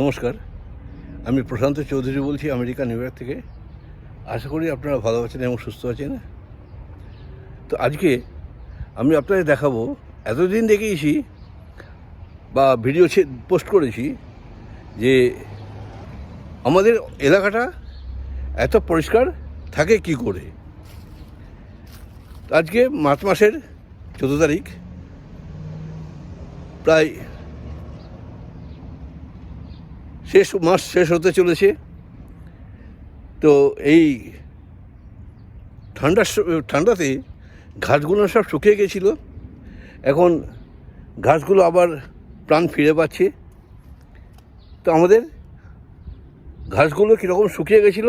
নমস্কার। আমি প্রশান্ত চৌধুরী বলছি আমেরিকা, নিউ ইয়র্ক থেকে। আশা করি আপনারা ভালো আছেন এবং সুস্থ আছেন। তো আজকে আমি আপনাদের দেখাবো, এতদিন দেখেইছি বা ভিডিও পোস্ট করেছি যে আমাদের এলাকাটা এত পরিষ্কার থাকে কি করে? আজকে মার্চ মাসের চোদ্দ তারিখ, প্রায় শেষ মাস শেষ হতে চলেছে। তো এই ঠান্ডার ঠান্ডাতে ঘাসগুলো সব শুকিয়ে গেছিল। এখন ঘাসগুলো আবার প্রাণ ফিরে পাচ্ছে। তো আমাদের ঘাসগুলো কীরকম শুকিয়ে গেছিল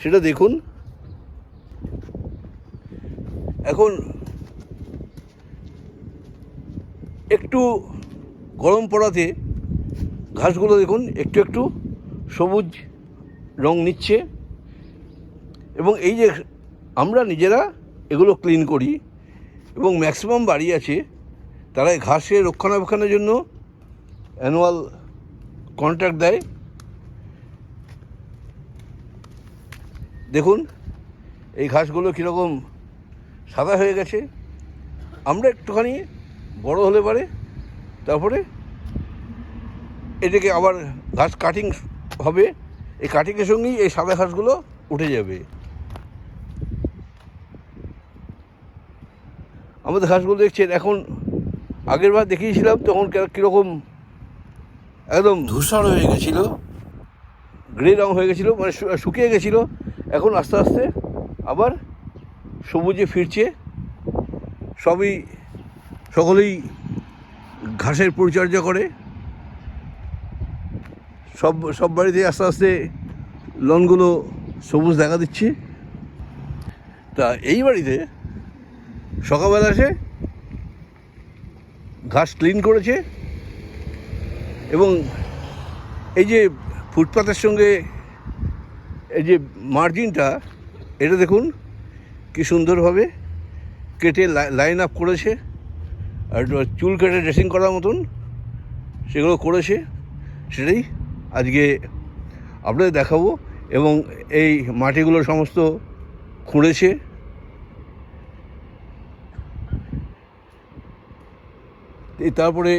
সেটা দেখুন। এখন একটু গরম পড়াতে ঘাসগুলো দেখুন, একটু একটু সবুজ রং নিচ্ছে। এবং এই যে আমরা নিজেরা এগুলো ক্লিন করি, এবং ম্যাক্সিমাম বাড়ি আছে, তারা ঘাসের রক্ষণাবেক্ষণের জন্য অ্যানুয়াল কন্ট্রাক্ট দেয়। দেখুন, এই ঘাসগুলো কীরকম সাদা হয়ে গেছে। আমরা একটুখানি বড় হলে পারে, তারপরে এটাকে আবার ঘাস কাটিং হবে। এই কাটিংয়ের সঙ্গেই এই সাদা ঘাসগুলো উঠে যাবে। আমাদের ঘাসগুলো দেখছেন এখন আগের বার দেখিয়েছিলাম তখন কীরকম একদম ধূসর হয়ে গেছিল। গ্রে রং হয়ে গেছিল মানে শুকিয়ে গেছিল। এখন আস্তে আস্তে আবার সবুজে ফিরছে। সবই সকলেই ঘাসের পরিচর্যা করে। সব সব বাড়িতে আস্তে আস্তে লনগুলো সবুজ দেখা দিচ্ছে। তা এই বাড়িতে সকালবেলা এসে ঘাস ক্লিন করেছে এবং এই যে ফুটপাতের সঙ্গে এই যে মার্জিনটা, এটা দেখুন কি সুন্দরভাবে কেটে লাইন আপ করেছে। আর চুল কেটে ড্রেসিং করার মতন সেগুলো করেছে, সেটাই আজকে আপনাদের দেখাবো এবং এই মাটিগুলো সমস্ত খুঁড়েছে। তারপরে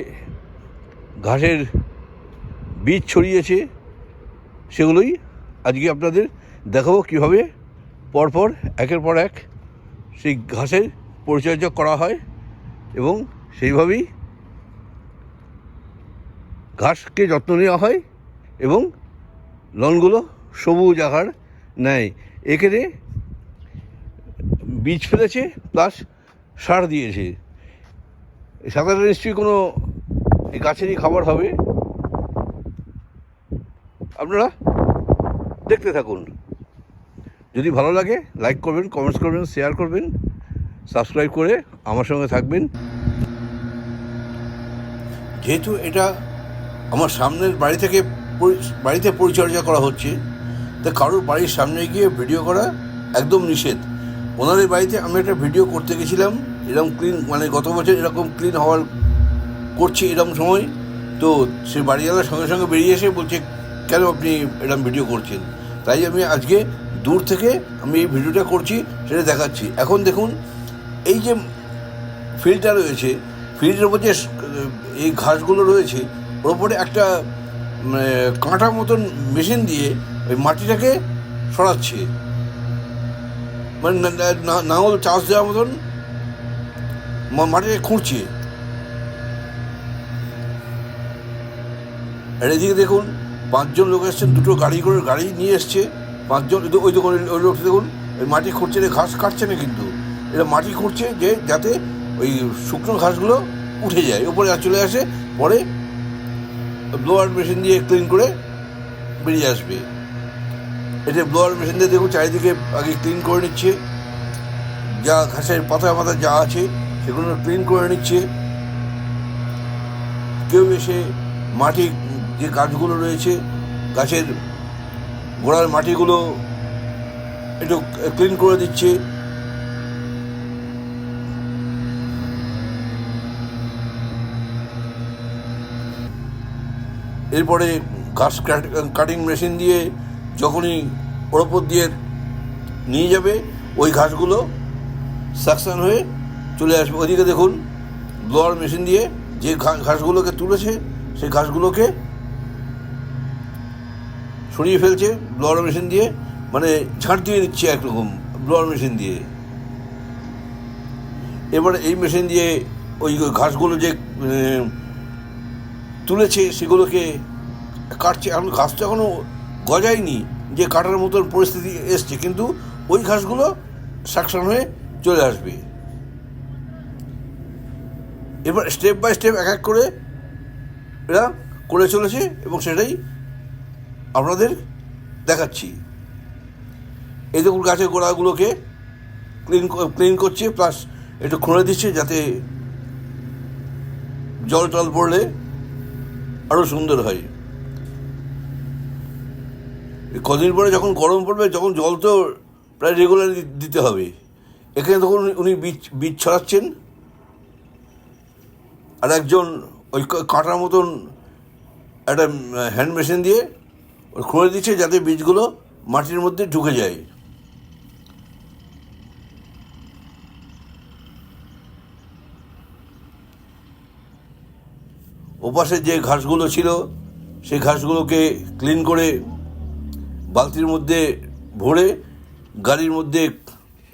ঘাসের বীজ ছড়িয়েছে, সেগুলোই আজকে আপনাদের দেখাবো কীভাবে পরপর একের পর এক সেই ঘাসের পরিচর্যা করা হয় এবং সেইভাবেই ঘাসকে যত্ন নেওয়া হয়। এবং লনগুলো সবুজ আকার নেয়। এখানে বীজ ফেলেছে প্লাস সার দিয়েছে। এই সাঁতারটা নিশ্চয়ই কোনো এই গাছেরই খাবার হবে। আপনারা দেখতে থাকুন। যদি ভালো লাগে লাইক করবেন কমেন্টস করবেন শেয়ার করবেন সাবস্ক্রাইব করে আমার সঙ্গে থাকবেন। যেহেতু এটা আমার সামনের বাড়ি থেকে বাড়িতে পরিচর্যা করা হচ্ছে, তা কারোর বাড়ির সামনে গিয়ে ভিডিও করা একদম নিষেধ। ওনাদের বাড়িতে আমি একটা ভিডিও করতে গেছিলাম, এরকম ক্লিন মানে গত বছর এরকম ক্লিন হওয়ার করছি এরকম সময়, তো সে বাড়িওয়ালার সঙ্গে সঙ্গে বেরিয়ে এসে বলছে, কেন আপনি এরকম ভিডিও করছেন? তাই আমি আজকে দূর থেকে আমি এই ভিডিওটা করছি, সেটা দেখাচ্ছি। এখন দেখুন, এই যে ফিল্ডটা রয়েছে ফিল্ডের উপর যে, এই ঘাসগুলো রয়েছে, ওর উপরে একটা কাঁটা মতন মেশিন দিয়ে ওই মাটিটাকে সরাচ্ছে। মানে নাঙল চাষ দেওয়ার মতন মাটিটাকে খুঁড়ছে। এদিকে দেখুন পাঁচজন লোক এসছেন দুটো গাড়ি করে গাড়ি নিয়ে এসছে। পাঁচজন ওই দোকানে ওই লোকটা দেখুন ওই মাটি খুঁড়ছে না, ঘাস কাটছে না কিন্তু। এটা মাটি খুঁড়ছে যে যাতে ওই শুকনো ঘাসগুলো উঠে যায় ওপরে চলে আসে পরে ব্লোয়ার মেশিন দিয়ে ক্লিন করে বেরিয়ে আসবে। এটা ব্লোয়ার মেশিন দিয়ে দেখুন চারিদিকে আগে ক্লিন করে নিচ্ছে। যা ঘাসের পাতা পাতা যা আছে সেগুলো ক্লিন করে নিচ্ছে। কেউ এসে মাটি যে গাছগুলো রয়েছে, গাছের গোড়ার মাটিগুলো একটু ক্লিন করে দিচ্ছে। এরপরে ঘাস কাটিং মেশিন দিয়ে যখনই ওর ওপর দিয়ে নিয়ে যাবে, ওই ঘাসগুলো সাকশন হয়ে চলে আসবে। ওইদিকে দেখুন ব্লোয়ার মেশিন দিয়ে যে ঘাসগুলোকে তুলেছে, সেই ঘাসগুলোকে সরিয়ে ফেলছে ব্লোয়ার মেশিন দিয়ে মানে ঝাঁট দিয়ে নিচ্ছে একরকম ব্লোয়ার মেশিন দিয়ে। এবারে এই মেশিন দিয়ে ওই ঘাসগুলো যে তুলেছে, সেগুলোকে কাটছে। এখন ঘাস তো এখনও গজায়নি যে কাটার মতন পরিস্থিতি এসছে, কিন্তু ওই ঘাসগুলো সাকশন হয়ে চলে আসবে। এবার স্টেপ বাই স্টেপ এক এক করে এরা করে চলেছে এবং সেটাই আপনাদের দেখাচ্ছি। এই দেখুন গাছের গোড়াগুলোকে ক্লিন ক্লিন করছে প্লাস একটু খুঁড়ে দিচ্ছে যাতে জল টল পড়লে আরও সুন্দর হয়। কদিন পরে যখন গরম পড়বে যখন জল তো প্রায় রেগুলার দিতে হবে। এখানে তখন উনি- বীজ বীজ ছড়াচ্ছেন। আর একজন ওই কাঁটার মতন একটা হ্যান্ড মেশিন দিয়ে খুঁড়ে দিচ্ছে যাতে বীজগুলো মাটির মধ্যে ঢুকে যায়। ওপাশে যে ঘাসগুলো ছিল, সেই ঘাসগুলোকে ক্লিন করে বালতির মধ্যে ভরে গাড়ির মধ্যে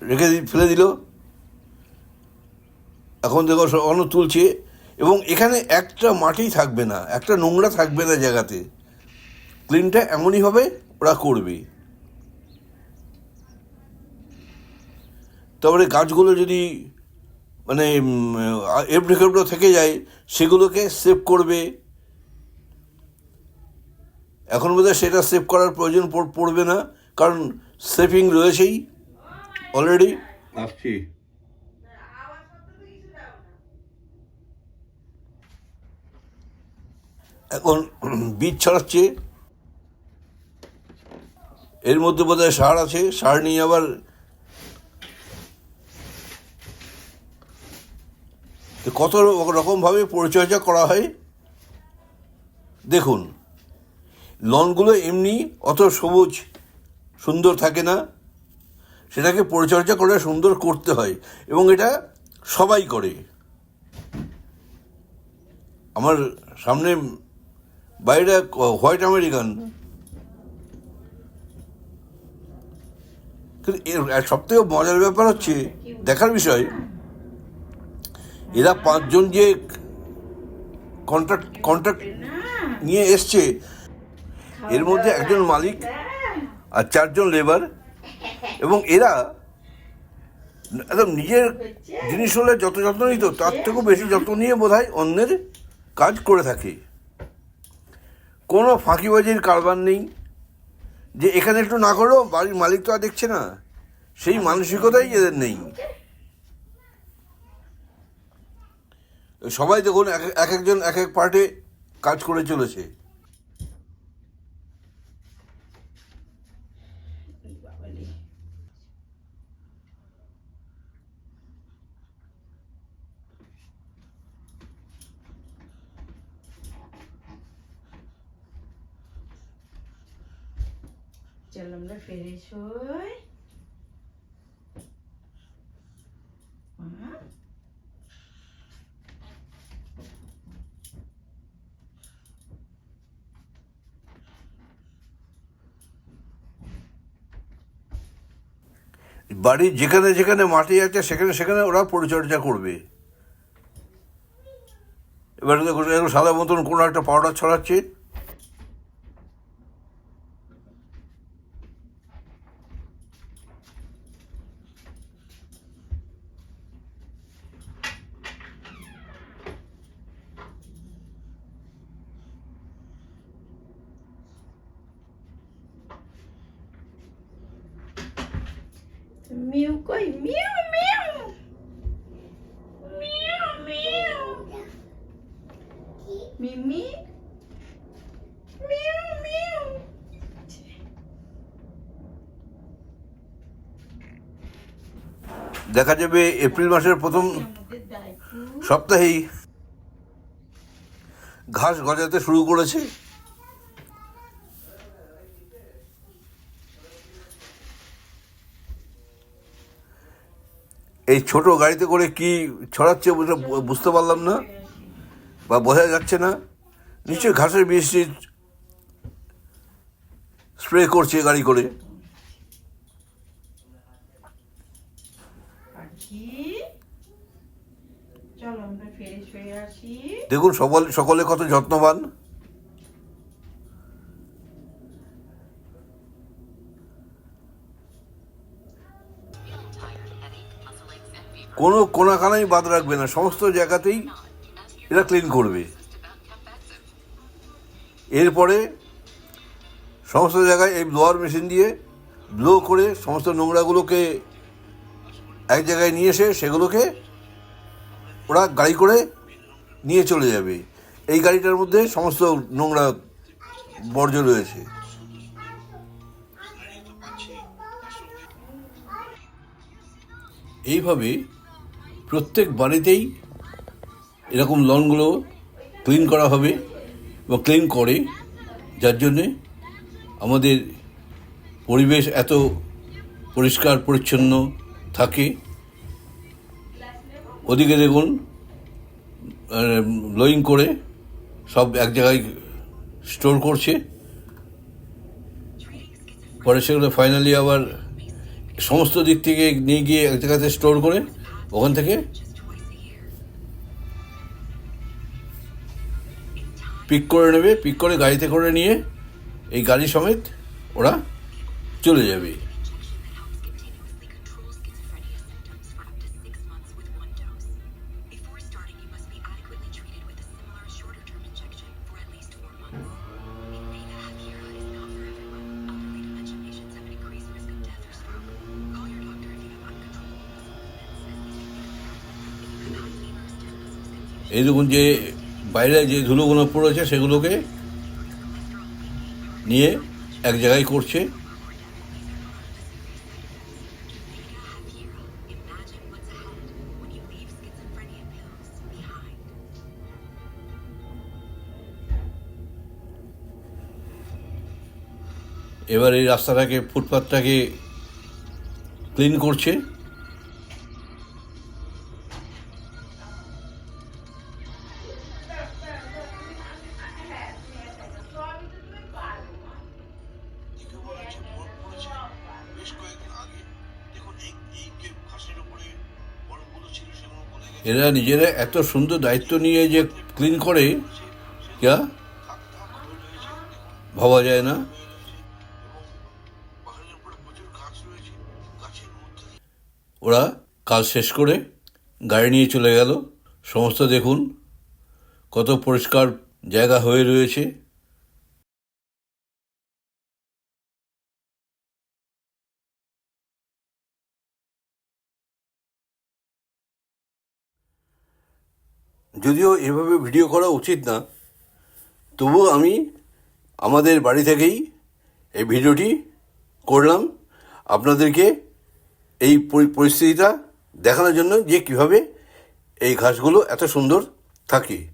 রেখে ফেলে দিল। এখন দেখো অন্য তুলছে এবং এখানে একটা মাটি থাকবে না, একটা নোংরা থাকবে না জায়গাতে। ক্লিনটা এমনইভাবে ওরা করবে। তারপরে গাছগুলো যদি মানে এবড়ে থেকে যায় সেগুলোকে সেভ করবে। এখন বোধহয় সেটা সেভ করার প্রয়োজন পড়- পড়বে না কারণ সেভিং রয়েছেই অলরেডি আসছি। এখন বীজ ছড়াচ্ছে। এর মধ্যে বোধহয় সার আছে সার নিয়ে আবার তো কত রকমভাবে পরিচর্যা করা হয়। দেখুন, লনগুলো এমনি অত সবুজ, সুন্দর থাকে না। সেটাকে পরিচর্যা করে সুন্দর করতে হয় এবং এটা সবাই করে। আমার সামনে বাইরে হোয়াইট আমেরিকান। কিন্তু সব থেকে মজার ব্যাপার হচ্ছে, দেখার বিষয় এরা পাঁচজন যে কন্ট্রাক্ট কন্ট্রাক্ট নিয়ে এসছে, এর মধ্যে একজন মালিক আর চারজন লেবার এবং এরা একদম নিজের জিনিস হলে যত যত্ন নিত, তার থেকেও বেশি যত্ন নিয়ে বোধ অন্যের কাজ করে থাকে। কোনো ফাঁকিবাজির কারবার নেই। যে এখানে একটু না করো, বাড়ির মালিক তো আর দেখছে না। সেই মানসিকতাই এদের নেই। সবাই দেখুন এক এক একজন এক এক পার্টে কাজ করে চলেছে। চল আমরা হই বাড়ির যেখানে যেখানে মাটি আছে, সেখানে সেখানে ওরা পরিচর্যা করবে। এবারে দেখুন সাদা মতন কোনো একটা পাউডার ছড়াচ্ছে। Mimi. দেখা যাবে এপ্রিল মাসের প্রথম সপ্তাহেই ঘাস গজাতে শুরু করেছে। এই ছোট গাড়িতে করে কি ছড়াচ্ছে বুঝতে পারলাম না। বা বোঝা যাচ্ছে না নিশ্চয়ই ঘাসের বৃষ্টি স্প্রে করছে গাড়ি করে। দেখুন সকল সকলে কত যত্নবান। কোনো কোনাকানাই বাদ রাখবে না সমস্ত জায়গাতেই এরা ক্লিন করবে। এরপরে সমস্ত জায়গায় এই ব্লোয়ার মেশিন দিয়ে ব্লো করে সমস্ত নোংরাগুলোকে এক জায়গায় নিয়ে এসে সেগুলোকে ওরা গাড়ি করে নিয়ে চলে যাবে। এই গাড়িটার মধ্যে সমস্ত নোংরা বর্জ্য রয়েছে। এইভাবে প্রত্যেক বাড়িতেই এরকম লনগুলো ক্লিন করা হবে বা ক্লিন করে, যার জন্যে আমাদের পরিবেশ এত পরিষ্কার, পরিচ্ছন্ন থাকে। ওদিকে দেখুন ব্লোয়িং করে সব এক জায়গায় স্টোর করছে। পরে সেগুলো ফাইনালি আবার সমস্ত দিক থেকে নিয়ে গিয়ে এক জায়গাতে স্টোর করে ওখান থেকে পিক করে নেবে পিক করে গাড়িতে করে নিয়ে এই গাড়ি সমেত ওরা চলে যাবে। এই দেখুন যে বাইরে যে ধুলোগুলো পড়েছে সেগুলোকে নিয়ে এক জায়গায় করছে। এবার এই রাস্তাটাকে ফুটপাথটাকে ক্লিন করছে। এরা নিজেরা এত সুন্দর দায়িত্ব নিয়ে যে ক্লিন করে যা ভাবা যায় না। ওরা কাজ শেষ করে গাড়ি নিয়ে চলে গেল। সমস্ত দেখুন, কত পরিষ্কার জায়গা হয়ে রয়েছে। যদিও এভাবে ভিডিও করা উচিত না, তবুও আমি আমাদের বাড়ি থেকেই এই ভিডিওটি করলাম। আপনাদেরকে এই পরি- পরিস্থিতিটা দেখানোর জন্য যে কীভাবে এই ঘাসগুলো এত সুন্দর থাকে।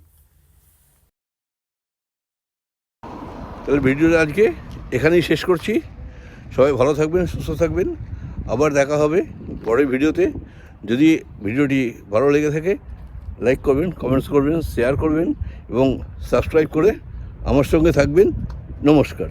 তাহলে ভিডিওটা আজকে এখানেই শেষ করছি। সবাই ভালো থাকবেন, সুস্থ থাকবেন। আবার দেখা হবে পরের ভিডিওতে। যদি ভিডিওটি ভালো লেগে থাকে লাইক করবেন কমেন্টস করবেন শেয়ার করবেন এবং সাবস্ক্রাইব করে আমার সঙ্গে থাকবেন। নমস্কার।